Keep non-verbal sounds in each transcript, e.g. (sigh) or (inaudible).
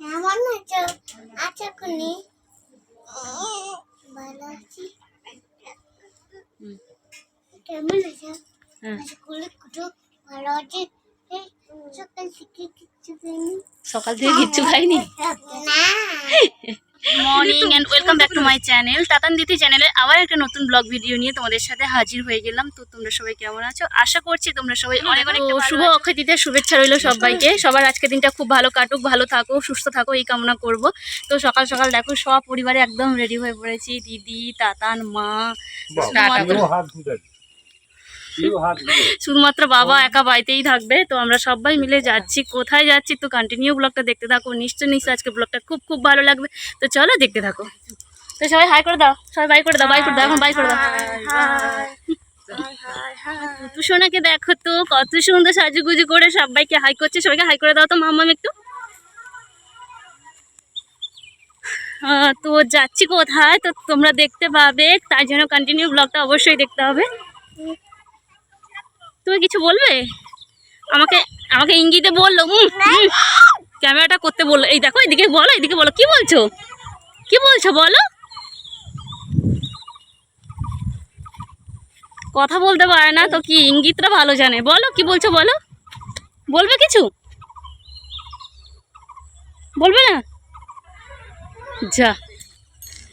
কেমন আছো? আছো কুনি ভালো আছি। কেমন আছো? হ্যাঁ। স্কুলে কুটো ভালো আছি। সকাল থেকে কিচ্ছু খাইনি। সকাল থেকে কিচ্ছু খাইনি? না। Morning and welcome back to my channel Tatan দিদি চ্যানেলে আবার একটা নতুন ব্লগ ভিডিও নিয়ে তোমাদের সাথে হাজির হয়ে গেলাম। তো তোমরা সবাই কেমন আছো? আশা করছি তোমরা সবাই অনেক অনেক শুভ অক্ষয় তৃতীয়ার শুভেচ্ছা রইল সবাইকে। সবার আজকে দিনটা খুব ভালো কাটুক ভালো থাকো সুস্থ থাকো এই কামনা করব। তো সকাল সকাল দেখো সব পরিবারে একদম রেডি হয়ে পড়েছি। দিদি তাতান মা শুধুমাত্র বাবা একা বাড়িতেই থাকবে তো আমরা সবাই মিলে যাচ্ছি। কোথায় যাচ্ছি তো কন্টিনিউ ব্লগটা দেখতে থাকো। নিশ্চয় নিশ্চয় আজকে ব্লগটা খুব খুব ভালো লাগবে। তো চলো দেখতে থাকো। তো সবাই হাই করে দাও। সবাই বাই করে দাও বাই করে দাও এখন বাই করে দাও। সোনাকে দেখো তো কত সুন্দর সাজুগুজু করে সবাইকে হাই করছে। সবাইকে হাই করে দাও তো মাম্মাম একটু। তো যাচ্ছি কোথায়? তো তোমরা দেখতে পাবে তার জন্য কন্টিনিউ ব্লগটা অবশ্যই দেখতে হবে। তুমি কিছু বলবে? আমাকে আমাকে ইঙ্গিতে বলল ক্যামেরাটা করতে বলল। এই দেখো এদিকে বলো এদিকে বলো। কি বলছো? কি বলছো বলো? কথা বলতে পারে না তো কি? ইঙ্গিতটা ভালো জানে। বলো কি বলছো বলো? বলবে কিছু? বলবে না? যা।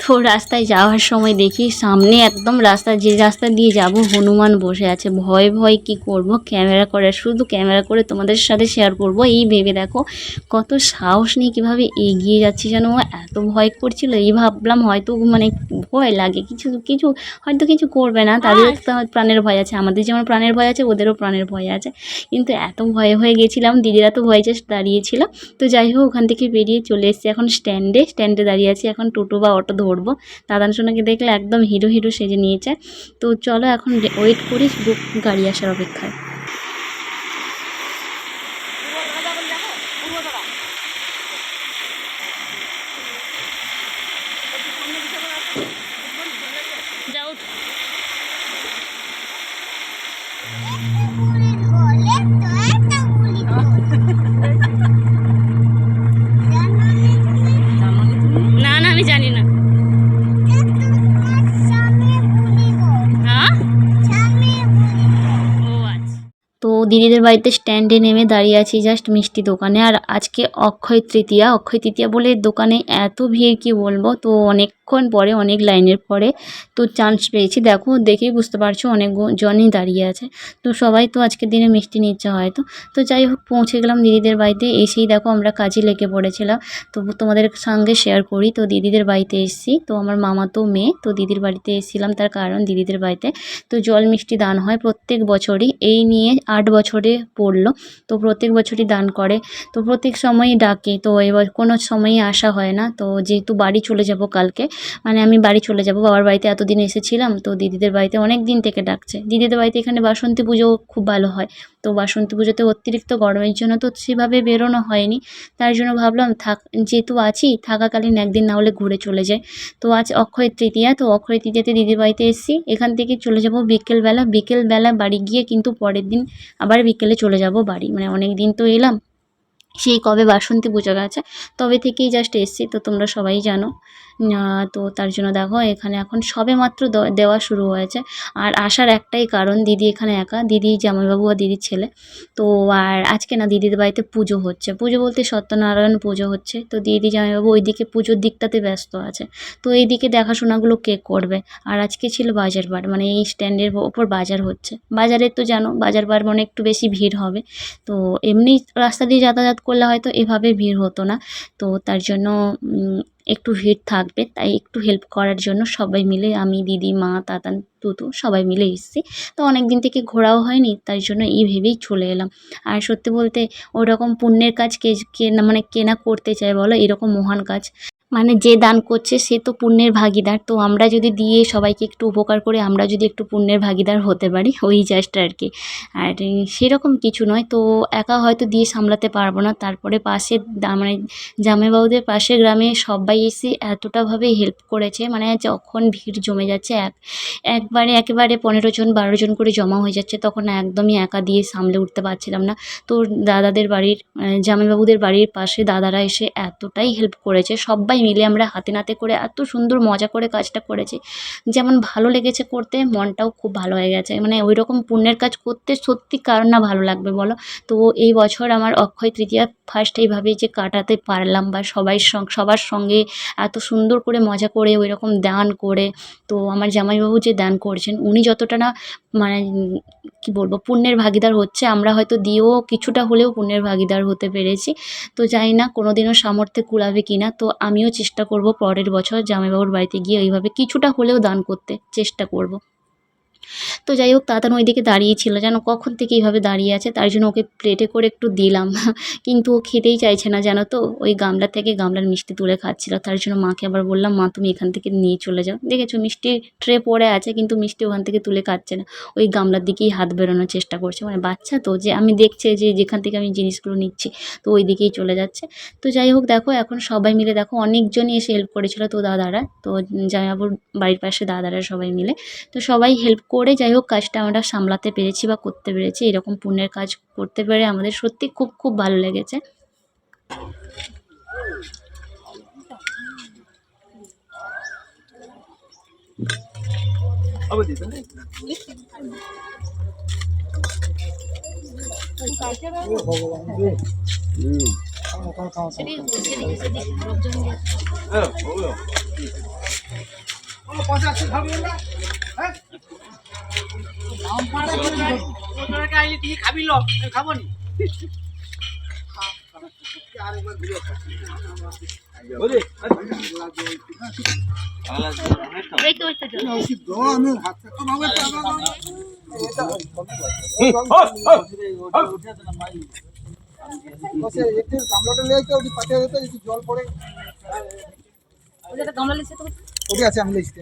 তো রাস্তায় যাওয়ার সময় দেখি সামনে একদম রাস্তা যে রাস্তা দিয়ে যাব হনুমান বসে আছে। ভয় ভয় কি করব? ক্যামেরা করে শুধু ক্যামেরা করে তোমাদের সাথে শেয়ার করব। এই ভেবে দেখো কত সাহস নিয়ে কীভাবে এগিয়ে যাচ্ছি যেন এত ভয় করছিল। এই ভাবলাম হয়তো মানে ভয় লাগে কিছু কিছু হয়তো কিছু করবে না। তাদের প্রাণের ভয় আছে আমাদের যেমন প্রাণের ভয় আছে ওদেরও প্রাণের ভয় আছে। কিন্তু এত ভয় হয়ে গেছিলাম দিদিরা তো ভয় চেয়ে দাঁড়িয়েছিল। তো যাই হোক ওখান থেকে বেরিয়ে চলে এসেছি এখন স্ট্যান্ডে স্ট্যান্ডে দাঁড়িয়ে আছি এখন টোটো বা অটো ধরবো দাদান সোনাকে দেখলে একদম হিরো হিরো সেজে নিয়েছে। তো চলো এখন ওয়েট করি গাড়ি আসার অপেক্ষায়। যাও তো দিদিদের বাড়িতে স্ট্যান্ডে নেমে দাঁড়িয়ে আছি জাস্ট মিষ্টি দোকানে। আর আজকে অক্ষয় তৃতীয়া। অক্ষয় তৃতীয়া বলে দোকানে এত ভিড় কি বলব? তো অনেকক্ষণ পরে, অনেক লাইনের পরে তো চান্স পেয়েছি। দেখো, দেখেই বুঝতে পারছ অনেক জনই দাঁড়িয়ে আছে। তো সবাই তো আজকের দিনে মিষ্টি নিচ্ছে হয়তো। তো যাই হোক, পৌঁছে গেলাম দিদিদের বাড়িতে। এসেই দেখো আমরা কাজে লেগে পড়েছিলাম। তো তোমাদের সঙ্গে শেয়ার করি। তো দিদিদের বাড়িতে এসেছি। তো আমার মামা তো মেয়ে। তো দিদির বাড়িতে এসেছিলাম। তার কারণ দিদিদের বাড়িতে। তো জল মিষ্টি দান হয় প্রত্যেক বছরই। এই নিয়ে আট বছরে পড়ল। তো প্রত্যেক বছরই দান করে। তো প্রত্যেক সময়ই ডাকে। তো এবার কোনো সময়ই আসা হয় না। তো যেহেতু বাড়ি চলে যাব কালকে মানে আমি বাড়ি চলে যাব, বাবার বাড়িতে এতদিন এসেছিলাম, তো দিদিদের বাড়িতে অনেক দিন থেকে ডাকছে। দিদিদের বাড়িতে এখানে বাসন্তী পুজো খুব ভালো হয়, তো বাসন্তী পুজোতে অতিরিক্ত গরমের জন্য তো সেভাবে বেরোনো হয়নি, তার জন্য ভাবলাম থাক, যেহেতু আছি, থাকাকালীন একদিন না হলে ঘুরে চলে যায় তো আজ অক্ষয় তৃতীয়া, তো অক্ষয় তৃতীয়াতে দিদির বাড়িতে এসেছি, এখান থেকে চলে যাব বিকেলবেলা বিকেলবেলা বাড়ি গিয়ে কিন্তু পরের দিন আবার বিকেলে চলে যাব বাড়ি মানে অনেক দিন তো এলাম সেই কবে বাসন্তী পুজো গেছে, তবে থেকেই জাস্ট এসছি, তো তোমরা সবাই জানো। তো তার জন্য দেখো, এখানে এখন সবে মাত্র দেওয়া শুরু হয়েছে। আর আসার একটাই কারণ, দিদি এখানে একা। দিদি জামাইবাবু আর দিদির ছেলে। তো আর আজকে না, দিদির বাড়িতে পুজো হচ্ছে। পুজো বলতে সত্যনারায়ণ পুজো হচ্ছে। তো দিদি জামাইবাবু ওইদিকে পুজোর দিকটাতে ব্যস্ত আছে। তো এইদিকে দেখাশোনাগুলো কে করবে? আর আজকে ছিল বাজার বার মানে এই স্ট্যান্ডের ওপর বাজার হচ্ছে। বাজারে তো জানো, বাজার বার মানে একটু বেশি ভিড় হবে। তো এমনি রাস্তা দিয়ে যাতায়াত করলে হয়তো এভাবে ভিড় হতো না। তো তার জন্য একটু ভিড় থাকবে। তাই একটু হেল্প করার জন্য সবাই মিলে, আমি, দিদি, মা তাতান তুতু সবাই মিলে এসেছি। তো অনেক দিন থেকে ঘোরাও হয়নি, তার জন্য এই ভেবেই চলে এলাম। আর সত্যি বলতে, ওরকম পুণ্যের কাজ কে কে না মানে কেনা করতে চায় বলো, এরকম মহান কাজ। মানে যে দান করছে সে তো পুণ্যের ভাগিদার। তো আমরা যদি দিয়ে সবাইকে একটু উপকার করে আমরা যদি একটু পুণ্যের ভাগিদার হতে পারি ওই জাস্ট আর কি। আর সেরকম কিছু নয় তো একা হয়তো দিয়ে সামলাতে পারব না। তারপরে পাশে মানে জামাইবাবুদের পাশের গ্রামে সবাই এসে এতটাভাবে হেল্প করেছে মানে যখন ভিড় জমে যাচ্ছে এক একবারে একেবারে পনেরো জন বারো জন করে জমা হয়ে যাচ্ছে তখন একদমই একা দিয়ে সামলে উঠতে পারছিলাম না। তো দাদাদের বাড়ির আহ, জামাইবাবুদের বাড়ির পাশে দাদারা এসে এতটাই হেল্প করেছে সবাই মিলে আমরা হাতে নাতে করে এত সুন্দর মজা করে কাজটা করেছি। যেমন ভালো লেগেছে করতে, মনটাও খুব ভালো হয়ে গেছে। মানে ওই রকম পুণ্যের কাজ করতে সত্যি কার না ভালো লাগবে বলো? তো এই বছর আমার অক্ষয় তৃতীয়া ফার্স্ট এইভাবে যে কাটাতে পারলাম বা সবাই সবার সঙ্গে এত সুন্দর করে মজা করে ওই রকম দান করে, তো আমার জামাইবাবু যে দান করছেন, উনি যতটা না মানে কি বলব, পুণ্যের ভাগিদার হচ্ছে, আমরা হয়তো দিয়েও কিছুটা হলেও পুণ্যের ভাগিদার হতে পেরেছি। তো জানি না কোনোদিনও সামর্থ্যে কুলাবে কি না তো আমিও চেষ্টা করব পরের বছর জামাইবাবুর বাড়িতে গিয়ে ওইভাবে কিছুটা হলেও দান করতে চেষ্টা করব। তো যাই হোক তাতান ওইদিকে দাঁড়িয়ে ছিল যেন কখন থেকে এইভাবে দাঁড়িয়ে আছে, তার জন্য ওকে প্লেটে করে একটু দিলাম। (laughs) কিন্তু ও খেতেই চাইছে না, জানো তো? ওই গামলা থেকে গামলার মিষ্টি তুলে খাচ্ছিল। তার জন্য মাকে আবার বললাম, মা, তুমি এখান থেকে নিয়ে চলে যাও। দেখেছ, মিষ্টি ট্রে পড়ে আছে, কিন্তু মিষ্টি ওখান থেকে তুলে খাচ্ছে না। ওই গামলার দিকেই হাত বেরোনোর চেষ্টা করছে। মানে বাচ্চা তো, যে আমি দেখছে যে যেখান থেকে আমি জিনিসগুলো নিচ্ছি, তো ওই দিকেই চলে যাচ্ছে। তো যাই হোক, দেখো, এখন সবাই মিলে, দেখো, অনেকজনই এসে হেল্প করেছিল তো দাদারা। তো জামাইবাবুর বাড়ির পাশে দাদারা সবাই মিলে। তো সবাই হেল্প করে যাই হোক, কাজটা আমরা সামলাতে পেরেছি বা করতে পেরেছি, এরকম পুণ্যের কাজ করতে পেরে আমাদের সত্যি খুব খুব ভালো লেগেছে। বসে একটু গামলাটা নিয়ে তো পাঠিয়ে দিতে একটু জল পড়ে ওটি আছে আমি লিখছি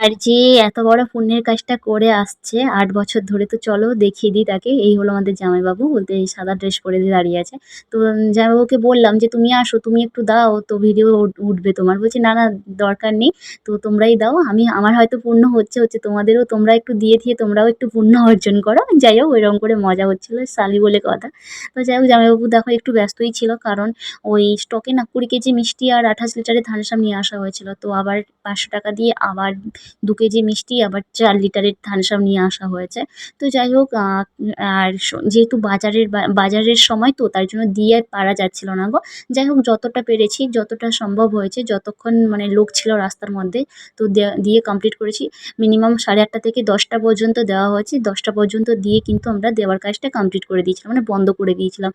আর যে এত বড় পুণ্যের কাজটা করে আসছে আট বছর ধরে, তো চলো দেখিয়ে দিই তাকে। এই হলো আমাদের জামাইবাবু, বলতে এই সাদা ড্রেস পরে দিয়ে দাঁড়িয়ে আছে। তো জামাইবাবুকে বললাম যে, তুমি আসো, তুমি একটু দাও, তো ভিডিও উঠবে তোমার। বলছে, না না, দরকার নেই, তো তোমরাই দাও। আমি, আমার হয়তো পূর্ণ হচ্ছে হচ্ছে তোমাদেরও তোমরা একটু দিয়ে দিয়ে তোমরাও একটু পুণ্য অর্জন করো। যাই হোক, ওইরকম করে মজা হচ্ছিল, সালি বলে কথা। তো যাই হোক, জামাইবাবু দেখো একটু ব্যস্তই ছিল, কারণ ওই স্টকে না কুড়ি কেজি মিষ্টি আর আঠাশ লিটারের ধানসাম নিয়ে আসা হয়েছিল। তো আবার পাঁচশো টাকা দিয়ে আবার দু কেজি মিষ্টি, আবার চার লিটারের থানসাম নিয়ে আসা হয়েছে। তো যাই হোক আর যেহেতু বাজারের বাজারের সময় তো, তার জন্য দিয়ে পারা যাচ্ছিল না গো। যাই হোক, যতটা পেরেছি, যতটা সম্ভব হয়েছে, যতক্ষণ মানে লোক ছিল রাস্তার মধ্যে, তো দিয়ে কমপ্লিট করেছি। মিনিমাম সাড়ে আটটা থেকে দশটা পর্যন্ত দেওয়া হয়েছে। দশটা পর্যন্ত দিয়ে কিন্তু আমরা দেওয়ার কাজটা কমপ্লিট করে দিয়েছিলাম মানে বন্ধ করে দিয়েছিলাম।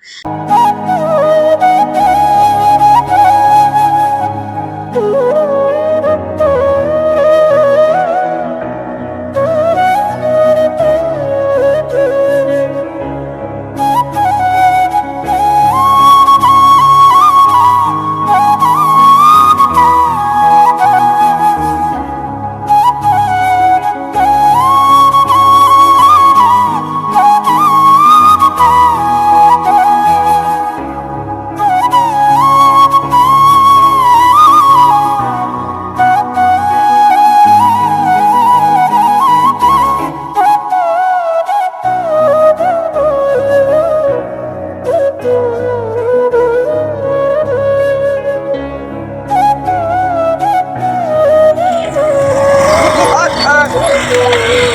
Brasil!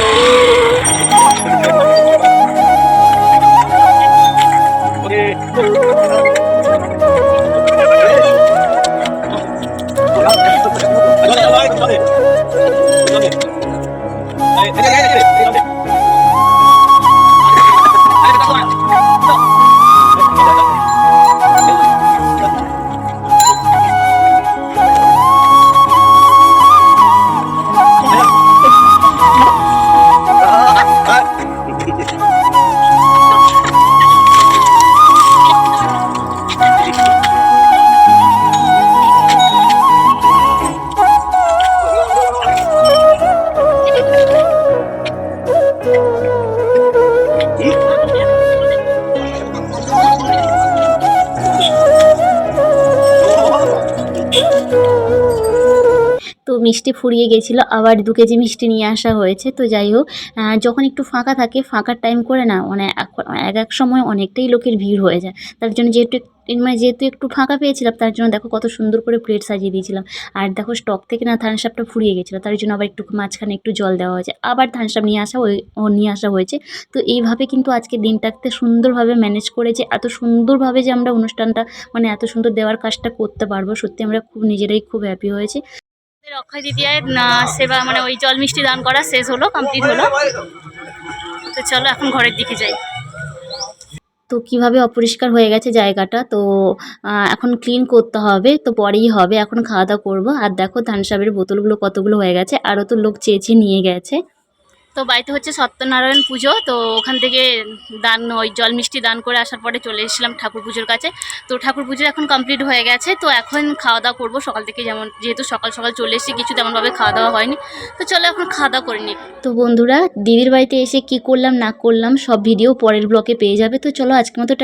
মিষ্টি ফুরিয়ে গেছিল, আবার দু কেজি মিষ্টি নিয়ে আসা হয়েছে। তো যাই হোক যখন একটু ফাঁকা থাকে ফাঁকার টাইম করে না মানে এক- এক সময় অনেকটাই লোকের ভিড় হয়ে যায়। তার জন্য যেহেতু মানে যেহেতু একটু ফাঁকা পেয়েছিলাম, তার জন্য দেখো কত সুন্দর করে প্লেট সাজিয়ে দিয়েছিলাম। আর দেখো স্টক থেকে না থানসাপটা ফুরিয়ে গেছিল, তার জন্য আবার একটু মাঝখানে একটু জল দেওয়া হয়েছে। আবার থানসাপ নিয়ে আসা নিয়ে আসা হয়েছে। তো এইভাবে কিন্তু আজকে দিনটাতে সুন্দরভাবে ম্যানেজ করেছে এত সুন্দরভাবে যে আমরা অনুষ্ঠানটা মানে এত সুন্দর দেওয়ার কাজটা করতে পারব, সত্যি আমরা খুব নিজেরাই খুব হ্যাপি হয়েছি। অক্ষয় তৃতীয়ায় সেবা মানে ওই জল মিষ্টি দান করা শেষ হলো কমপ্লিট হলো। তো চলো এখন ঘরের দিকে যাই। তো কীভাবে অপরিষ্কার হয়ে গেছে জায়গাটা, তো এখন ক্লিন করতে হবে, তো পরেই হবে, এখন খাওয়া দাওয়া করব। আর দেখো ধানসাবের বোতলগুলো কতগুলো হয়ে গেছে, আরও তো লোক চেয়ে চেয়ে নিয়ে গেছে। তো বাড়িতে হচ্ছে সত্যনারায়ণ পুজো, তো ওখান থেকে দান, ওই জল মিষ্টি দান করে আসার পরে চলে এসেছিলাম ঠাকুর পুজোর কাছে। তো ঠাকুর পুজো এখন কমপ্লিট হয়ে গেছে, তো এখন খাওয়া দাওয়া করব সকাল থেকে যেমন, যেহেতু সকাল সকাল চলে এসেছি, কিছু তেমনভাবে খাওয়া দাওয়া হয়নি। তো চলো এখন খাওয়া দাওয়া করে নি তো বন্ধুরা, দিদির বাড়িতে এসে কি করলাম না করলাম সব ভিডিও পরের ব্লকে পেয়ে যাবে। তো চলো আজকের মতো